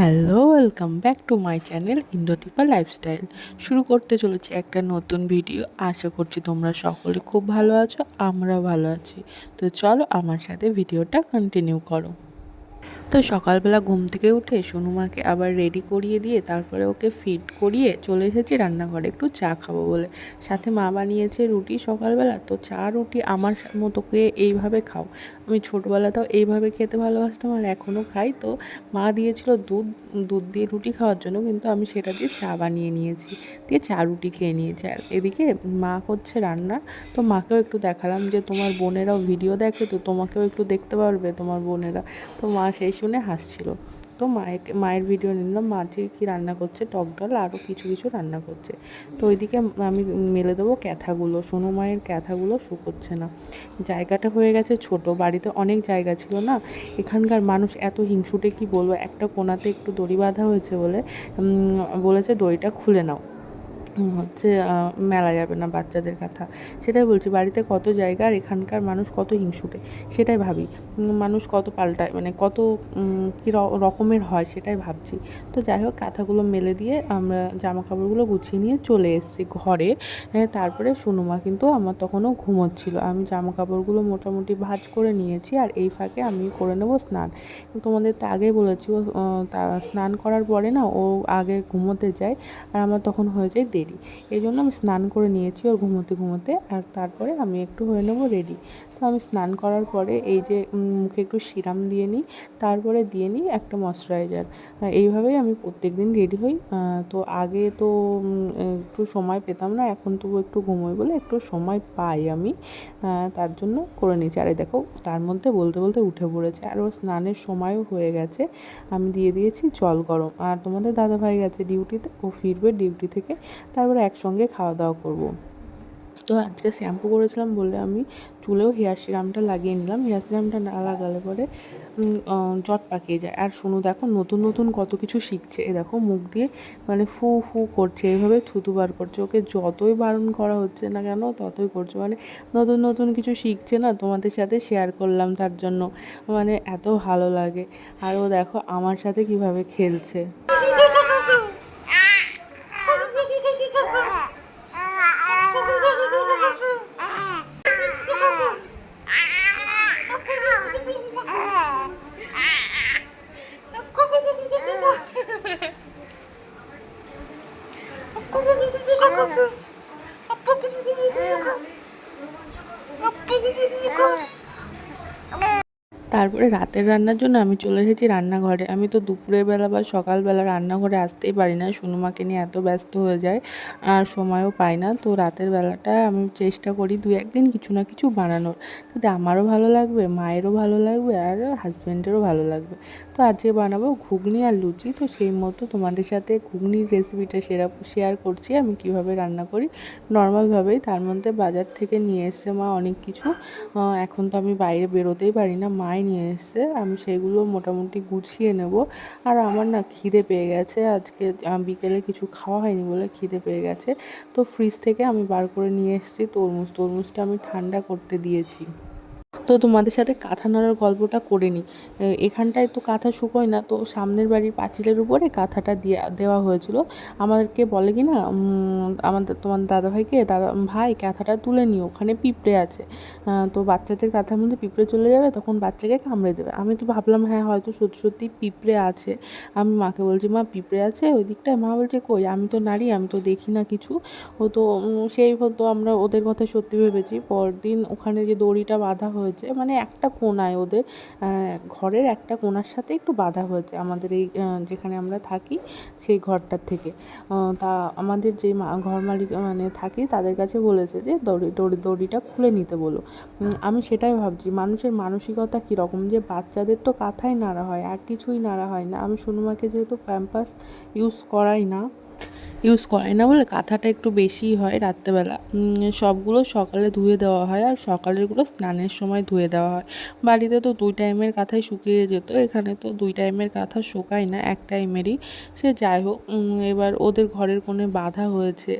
Hello, welcome back to my channel Indradipa lifestyle. শুরু করতে চলেছি একটা নতুন ভিডিও। আশা করছি তোমরা সকলে খুব ভালো আছো আমরা ভালো আছি। তো চলো আমার সাথে ভিডিওটা কন্টিনিউ করো। তো সকালবেলা ঘুম থেকে উঠে সোনুমাকে আবার রেডি করিয়ে দিয়ে তারপরে ওকে ফিট করিয়ে চলে এসেছি রান্নাঘরে। একটু চা খাব বলে। সাথে মা বানিয়েছে রুটি সকালবেলা। তো চা, রুটি আমার মতোকে এইভাবে খাও। আমি ছোটোবেলাতেও এইভাবে খেতে ভালোবাসতাম আর এখনও খাই। তো মা দিয়েছিল দুধ দুধ দিয়ে রুটি খাওয়ার জন্য। কিন্তু আমি সেটা দিয়ে চা বানিয়ে নিয়েছি। দিয়ে চা, রুটি খেয়ে নিয়েছি। আর এদিকে মা হচ্ছে রান্না। তো মাকেও একটু দেখালাম যে তোমার বোনেরাও ভিডিও দেখে। তো তোমাকেও একটু দেখতে পারবে তোমার বোনেরা। তো মা সেই শুনে হাসছিল। তো মায়ের মায়ের ভিডিও নিলাম, মা যে কী রান্না করছে, টক ডাল আরও কিছু কিছু রান্না করছে। তো ওইদিকে আমি মেলে দেবো ক্যাথাগুলো। সোনু মায়ের ক্যাথাগুলো শুকোচ্ছে না। জায়গাটা হয়ে গেছে ছোট, বাড়িতে অনেক জায়গা ছিল না। এখানকার মানুষ এত হিংসুটে কি বলব? একটা কোনাতে একটু দড়ি বাঁধা হয়েছে বলে বলেছে দড়িটা খুলে নাও। হচ্ছে মেলা যাবে না বাচ্চাদের কথা। সেটাই বলছি, বাড়িতে কত জায়গা আর এখানকার মানুষ কত হিংসুটে, সেটাই ভাবি। মানুষ কত পাল্টায় মানে কত কী রকমের হয় সেটাই ভাবছি। তো যাই হোক, কাঁথাগুলো মেলে দিয়ে আমরা জামা কাপড়গুলো গুছিয়ে নিয়ে চলে এসেছি ঘরে। তারপরে সুনুমা কিন্তু আমার তখনও ঘুমোচ্ছিল। আমি জামা কাপড়গুলো মোটামুটি ভাজ করে নিয়েছি আর এই ফাঁকে আমি করে নেব স্নান। তোমাদের তো আগেই বলেছি, ও স্নান করার পরে না ও আগে ঘুমোতে যায়। আর আমার তখন হয়ে যায় দেরি। দেরি এই জন্য আমি স্নান করে নিয়েছি, ওর ঘুমোতে ঘুমোতে, আর তারপরে আমি একটু হয়ে নেব রেডি তো আমি স্নান করার পরে এই যে মুখে একটু সিরাম দিয়ে নিই, তারপরে দিয়ে নিই একটা ময়শ্চারাইজার। এইভাবেই আমি প্রত্যেক দিন রেডি হই। তো আগে তো একটু সময় পেতাম না, এখন তবু একটু ঘুমোই বলে একটু সময় পাই আমি। তার জন্য করে নিয়েছি। আরে দেখো, তার মধ্যে বলতে বলতে উঠে পড়েছে। আর ও স্নানের সময়ও হয়ে গেছে। আমি দিয়ে দিয়েছি জল গরম। আর তোমাদের দাদাভাই গেছে ডিউটিতে, ও ফিরবে ডিউটি থেকে। তারপরে একসঙ্গে খাওয়া দাওয়া করব। তো আজকে শ্যাম্পু করেছিলাম বলে আমি চুলেও হেয়ার সিরামটা লাগিয়ে নিলাম। হেয়ার সিরামটা না লাগালে পরে জট পাকিয়ে যায়। আর শুনো দেখো নতুন নতুন কত কিছু শিখছে। এ দেখো মুখ দিয়ে মানে ফু ফু করছে এইভাবে থুতু বার করছে। ওকে যতই বারণ করা হচ্ছে না কেন ততই করছে। মানে নতুন নতুন কিছু শিখছে না, তোমাদের সাথে শেয়ার করলাম তার জন্য। মানে এত ভালো লাগে। আর ও দেখো আমার সাথে কীভাবে খেলছে। তারপরে রাতের রান্নার জন্য আমি চলে এসেছি রান্নাঘরে। আমি তো দুপুরের বেলা বা সকালবেলা রান্নাঘরে আসতেই পারি না। সুনুমাকে নিয়ে এত ব্যস্ত হয়ে যায়, আর সময়ও পাই না। তো রাতের বেলাটা আমি চেষ্টা করি দু একদিন কিছু না কিছু বানানোর। তাতে আমারও ভালো লাগবে, মায়েরও ভালো লাগবে, আর হাজব্যান্ডেরও ভালো লাগবে। তো আজকে বানাবো ঘুগনি আর লুচি। তো সেই মতো তোমাদের সাথে ঘুগনির রেসিপিটা সেরা শেয়ার করছি আমি কীভাবে রান্না করি। নর্মালভাবেই তার মধ্যে বাজার থেকে নিয়ে এসছে মা অনেক কিছু। এখন তো আমি বাইরে বেরোতেই পারি না। মাই নিয়ে এসছে, আমি সেগুলো মোটামুটি গুছিয়ে নেব। আর আমার না খিদে পেয়ে গেছে, আজকে বিকেলে কিছু খাওয়া হয়নি বলে খিদে পেয়ে গেছে। তো ফ্রিজ থেকে আমি বার করে নিয়ে এসেছি, তরমুজ, তরমুজটা আমি ঠান্ডা করতে দিয়েছি। তো তোমাদের সাথে কাঁথা নাড়ার গল্পটা করে নিই। এখানটায় তো কাঁথা শুকোয় না, তো সামনের বাড়ির পাঁচিলের উপরে কাঁথাটা দিয়ে, দেওয়া হয়েছিল। আমাদেরকে বলে কি না আমাদের তোমার দাদাভাইকে, দাদা, ভাই কাঁথাটা তুলে নিও, ওখানে পিঁপড়ে আছে। তো বাচ্চাদের কাঁথার মধ্যে পিঁপড়ে চলে যাবে, তখন বাচ্চাকে কামড়ে দেবে। আমি তো ভাবলাম হ্যাঁ হয়তো সত্যি সত্যি পিঁপড়ে আছে। আমি মাকে বলছি, মা, পিঁপড়ে আছে ওই দিকটায়? মা বলছে, কই, আমি তো নারী, আমি তো দেখি না কিছু। ও তো সেই তো আমরা ওদের কথা সত্যি ভেবেছি। পরদিন ওখানে যে দড়িটা বাঁধা হয়েছে হয়েছে মানে একটা কোনায় ওদের ঘরের একটা কোনার সাথে একটু বাঁধা হয়েছে আমাদের এই যেখানে আমরা থাকি সেই ঘরটার থেকে। তা আমাদের যে ঘর মালিক মানে থাকি তাদের কাছে বলেছে যে, দড়ি দড়ি, দড়িটা খুলে নিতে বলো। আমি সেটাই ভাবছি, মানুষের মানসিকতা কীরকম যে বাচ্চাদের তো কাঁথাই নাড়া হয়, আর কিছুই নাড়া হয় না। আমি সুনুমাকে যেহেতু প্যাম্পাস ইউজ করাই না ইউজ করাই না বলে কাঁথাটা একটু বেশিই হয় রাত্রেবেলা। সবগুলো সকালে ধুয়ে দেওয়া হয় আর সকালেরগুলো স্নানের সময় ধুয়ে দেওয়া হয়। বাড়িতে তো দুই টাইমের কাঁথাই শুকিয়ে যেত, এখানে তো দুই টাইমের কাঁথা শোকায় না, এক টাইমেরই। সে যাই হোক এবার ওদের ঘরের কোণে বাধা হয়েছে,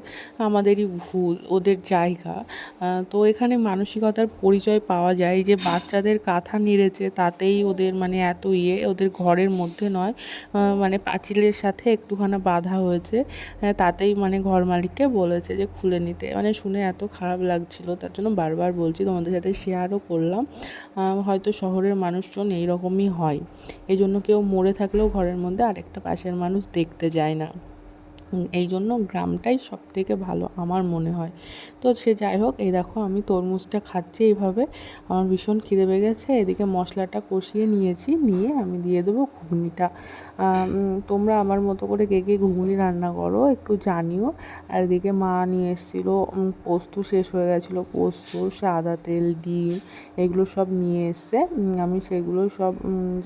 আমাদেরই ভুল, ওদের জায়গা। তো এখানে মানসিকতার পরিচয় পাওয়া যায় যে বাচ্চাদের কাঁথা নেড়েছে, তাতেই ওদের মানে এত ইয়ে ওদের ঘরের মধ্যে নয় মানে পাঁচিলের সাথে একটুখানি বাধা হয়েছে। তাতেই মানে ঘর মালিককে বলেছে যে খুলে নিতে। মানে শুনে এত খারাপ লাগছিল, তার জন্য বারবার বলছি তোমাদের সাথে শেয়ারও করলাম। হয়তো শহরের মানুষজন এইরকমই হয়। এই জন্য কেউ মরে থাকলেও ঘরের মধ্যে আরেকটা পাশের মানুষ দেখতে যায় না। এই জন্য গ্রামটাই সব থেকে ভালো আমার মনে হয়। তো সে যাই হোক, এই দেখো আমি তরমুজটা খাচ্ছি এইভাবে। আমার ভীষণ খিদে পেয়ে গেছে এদিকে মশলাটা কষিয়ে নিয়েছি, নিয়ে আমি দিয়ে দেবো ঘুগনিটা। তোমরা আমার মতো করে কে কে ঘুগনি রান্না করো, একটু জানিও। আর এদিকে মা নিয়ে এসেছিল পোস্ত শেষ হয়ে গেছিল, পোস্ত, সাদা তেল, ডিম, এগুলো সব নিয়ে এসছে। আমি সেগুলো সব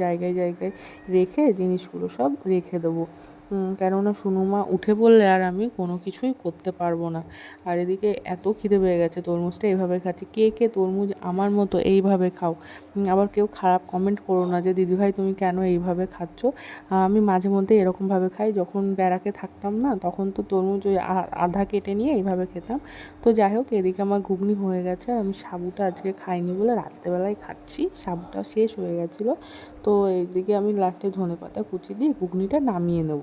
জায়গায় জায়গায় রেখে, জিনিসগুলো সব রেখে দেবো। কেননা সুনুমা উঠে পড়লে আর আমি কোনো কিছুই করতে পারব না। আর এদিকে এত খিদে পেয়ে গেছে, তরমুজটা এইভাবে খাচ্ছি। কে কে তরমুজ আমার মতো এইভাবে খাও? আবার কেউ খারাপ কমেন্ট করো না যে, দিদিভাই, তুমি কেন এইভাবে খাচ্ছ? আমি মাঝে মধ্যে এরকমভাবে খাই। যখন ব্যারাকে থাকতাম না, তখন তো তরমুজ ওই আধা কেটে নিয়ে এইভাবে খেতাম। তো যাই হোক, এদিকে আমার ঘুগনি হয়ে গেছে। আমি সাবুটা আজকে খাইনি বলে রাত্রেবেলায় খাচ্ছি। সাবুটা শেষ হয়ে গেছিল। তো এইদিকে আমি লাস্টে ধনে পাতা কুচি দিয়ে ঘুগনিটা নামিয়ে নেব।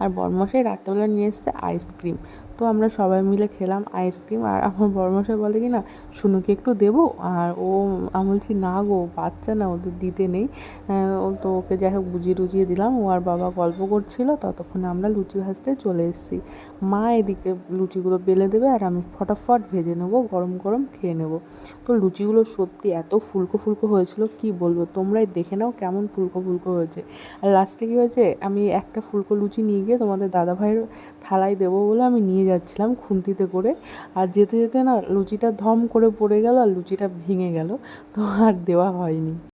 আর বরমশাই রাত্রেবেলা নিয়ে এসছে আইসক্রিম। তো আমরা সবাই মিলে খেলাম আইসক্রিম আর আমার বরমশাই বলে কি না শুনুকে একটু দেবো? আর ও, আমি বলছি, না গো, বাচ্চা না, ওদের দিতে নেই। ও তো ওকে যাই হোক বুঝিয়ে টুজিয়ে দিলাম। ও আর বাবা গল্প করছিল, ততক্ষণে আমরা লুচি ভাজতে চলে এসেছি। মা এদিকে লুচিগুলো বেলে দেবে আর আমি ফটাফট ভেজে নেব, গরম গরম খেয়ে নেব। তো লুচিগুলো সত্যি এত ফুলকো ফুলকো হয়েছিল, কি বলব? তোমরাই দেখে নাও কেমন ফুলকো ফুলকো হয়েছে। আর লাস্টে কী হয়েছে, আমি একটা ফুলকো লুচি নিয়ে গিয়ে তোমাদের দাদাভাইয়ের থালায় দেবো বলে আমি নিয়ে যাচ্ছিলাম খুন্তিতে করে। আর যেতে যেতে না লুচিটা ধম করে পড়ে গেল আর লুচিটা ভেঙে গেল। তো আর দেওয়া হয়নি।